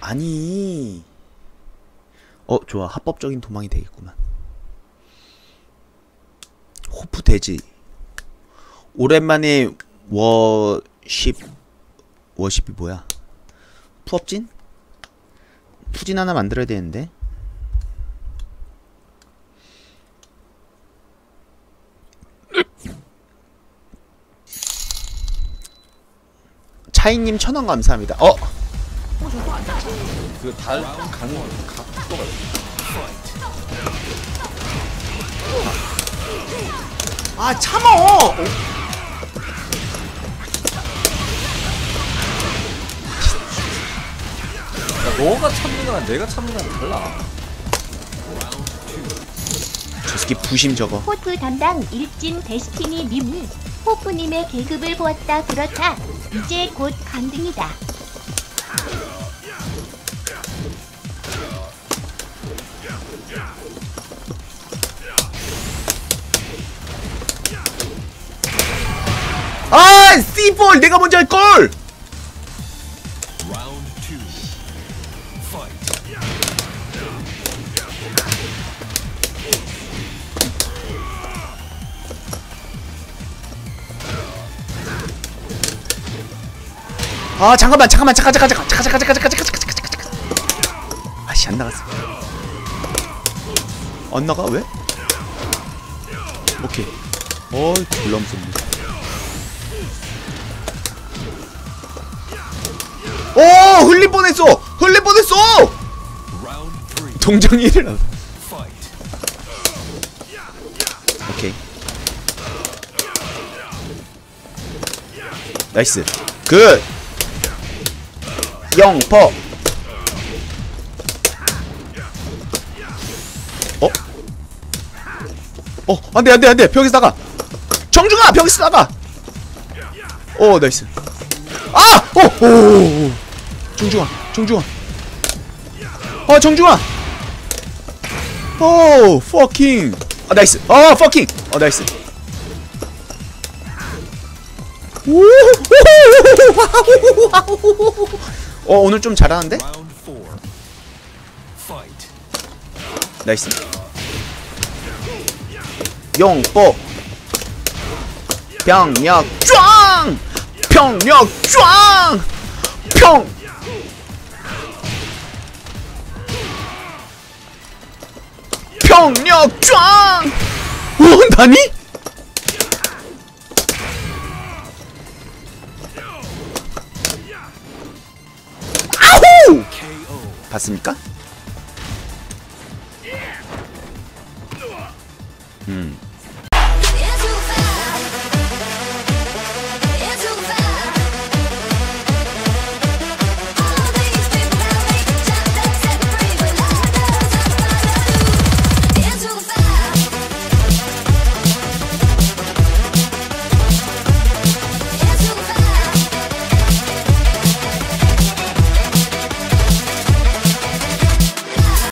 아니. 어 좋아. 합법적인 도망이 되겠구만 호프 돼지. 오랜만에 워십 워십이 뭐야? 푸업진? 푸진 하나 만들어야 되는데. 차이님 천원 감사합니다. 어, 그달 가는 각도가 아 참어. 야, 너가 참는 거랑 내가 참는 거랑 달라. 저 새끼 부심 저거. 호프 담당 일진 데스티니 님이 호프님의 계급을 보았다 그렇다 이제 곧 강등이다 아, 씨볼 내가 먼저 할 걸. 아 잠깐만 잠깐만 잠깐 잠깐 잠깐 잠깐 잠깐 잠깐 잠깐 잠깐 잠깐 잠깐. 아씨 안 나갔어. 안 나가? 왜? 오케이. 어이 졸라 무섭네. 오 흘릴 뻔했어! 흘릴 뻔했어! 동정이를 안- 오케이. 나이스. 굿 영퍼 어? 어 안돼 안돼 안돼 벽에서 나가 정중아 벽에서 나가 오 나이스 아! 오! 오! 정중아 정중아 아 정중아 오 퍼킹 아 나이스 아 퍼킹 어 나이스 오! 어 오늘 좀 잘하는데? 나이스. 용뽀. 병력 쫙! 병력 쫙 평 병력 쫙! 오, 나니? 봤습니까? 음.